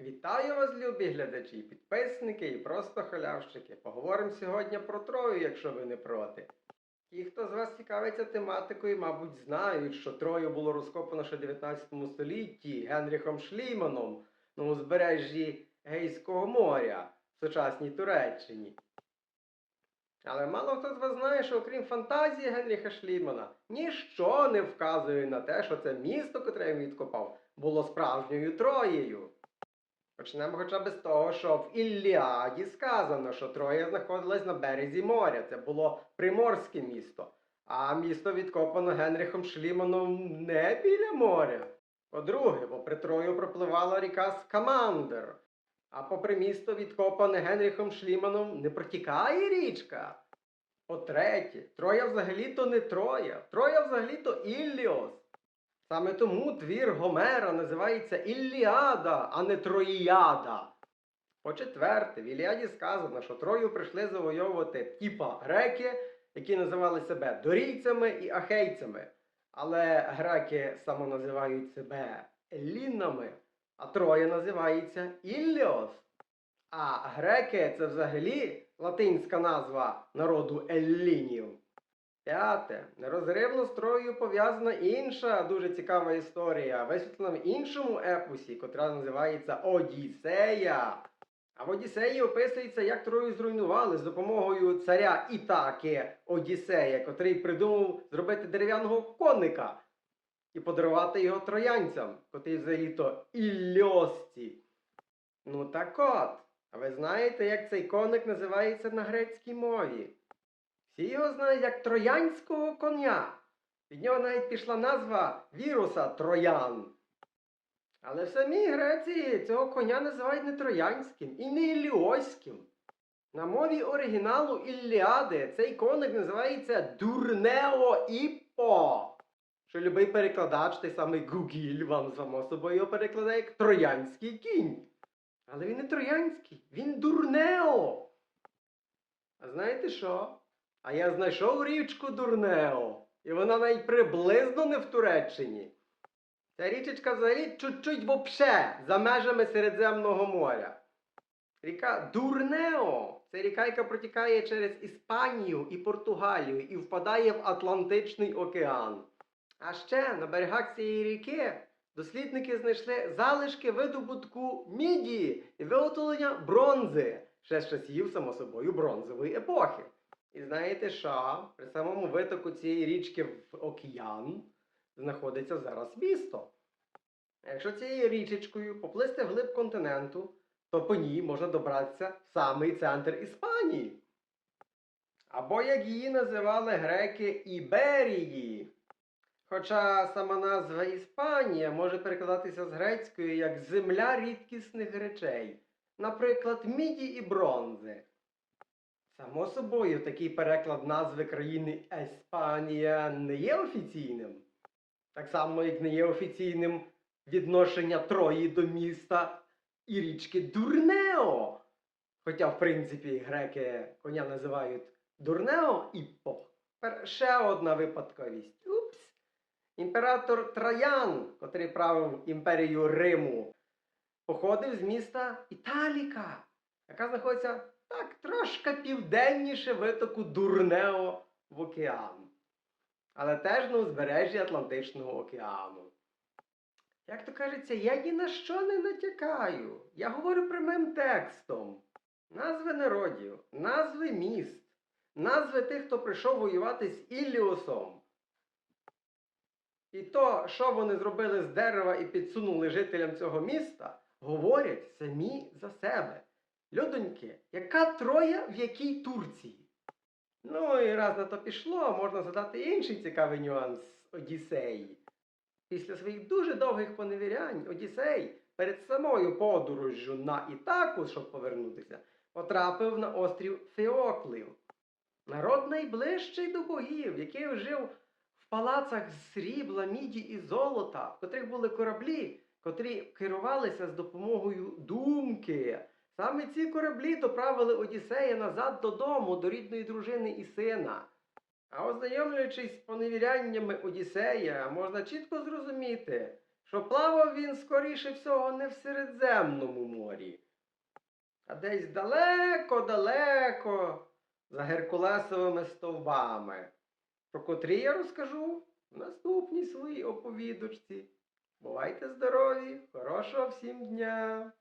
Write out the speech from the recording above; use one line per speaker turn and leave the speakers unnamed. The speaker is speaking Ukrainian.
Вітаю вас, любі глядачі, підписники і просто халявщики. Поговоримо сьогодні про Трою, якщо ви не проти. Ті, хто з вас цікавиться тематикою, мабуть, знають, що Трою було розкопано ще в 19 столітті Генріхом Шліманом на узбережжі Гейського моря в сучасній Туреччині. Але мало хто з вас знає, що окрім фантазії Генріха Шлімана, ніщо не вказує на те, що це місто, котре він відкопав, було справжньою Троєю. Почнемо хоча б з того, що в Ілліаді сказано, що Троя знаходилась на березі моря. Це було приморське місто. А місто відкопано Генріхом Шліманом не біля моря. По-друге, попри Трою пропливала ріка Скамандер. А попри місто, відкопане Генріхом Шліманом, не протікає річка. По-третє, Троя взагалі-то не Троя. Троя взагалі-то Ілліос. Саме тому твір Гомера називається Ілліада, а не Троїада. По-четверте, в Іліаді сказано, що Трою прийшли завойовувати тіпа греки, які називали себе дорійцями і ахейцями. Але греки самоназивають себе елінами, а Троя називається Ілліос. А греки це взагалі латинська назва народу еллінів. П'яте. Нерозривно з Троєю пов'язана інша дуже цікава історія, висвітлена в іншому епосі, котра називається Одіссея. А в Одіссеї описується, як Трою зруйнували з допомогою царя Ітаки Одіссея, котрий придумав зробити дерев'яного коника і подарувати його троянцям, котрі взагалі-то ілльосці. Ну так от, а ви знаєте, як цей коник називається на грецькій мові? Всі його знають як троянського коня. Від нього навіть пішла назва віруса Троян. Але в самій Греції цього коня називають не троянським і не іліоським. На мові оригіналу Ілліади цей коник називається Дурнео Іппо. Що любий перекладач, той самий Гугіль, вам само собою його перекладає як троянський кінь. Але він не троянський, він дурнео. А знаєте що? А я знайшов річку Дурнео, і вона навіть приблизно не в Туреччині. Ця річечка взагалі чуть-чуть вообще за межами Середземного моря. Ріка Дурнео це ріка, яка протікає через Іспанію і Португалію і впадає в Атлантичний океан. А ще на берегах цієї ріки дослідники знайшли залишки видобутку міді і виготовлення бронзи, ще з часів, само собою, бронзової епохи. І знаєте що? При самому витоку цієї річки в океан знаходиться зараз місто. Якщо цією річечкою поплисти вглиб континенту, то по ній можна добратися в самий центр Іспанії. Або як її називали греки Іберії. Хоча сама назва Іспанія може перекладатися з грецькою як земля рідкісних речей, наприклад, міді і бронзи. Само собою, такий переклад назви країни Еспанія не є офіційним. Так само, як не є офіційним відношення Трої до міста і річки Дурнео. Хоча, в принципі, греки коня називають Дурнео Іппо. Тепер ще одна випадковість. Упс. Імператор Траян, котрий правив імперію Риму, походив з міста Італіка, яка знаходиться так трошки південніше витоку Дурнео в океан. Але теж на узбережжі Атлантичного океану. Як то кажеться, я ні на що не натякаю. Я говорю прямим текстом. Назви народів, назви міст, назви тих, хто прийшов воювати з Ілліусом. І то, що вони зробили з дерева і підсунули жителям цього міста, говорять самі за себе. Людоньки, яка троя в якій Турції? Ну і раз на то пішло, можна задати інший цікавий нюанс Одіссеї. Після своїх дуже довгих поневірянь Одіссей перед самою подорожжю на Ітаку, щоб повернутися, потрапив на острів Феоклів. Народ найближчий до богів, який жив в палацах з срібла, міді і золота, в котрих були кораблі, котрі керувалися з допомогою думки. Саме ці кораблі доправили Одіссея назад додому, до рідної дружини і сина. А ознайомлюючись з поневіряннями Одіссея, можна чітко зрозуміти, що плавав він скоріше всього не в Середземному морі, а десь далеко-далеко за Геркулесовими стовбами, про котрі я розкажу в наступній своїй оповідочці. Бувайте здорові, хорошого всім дня!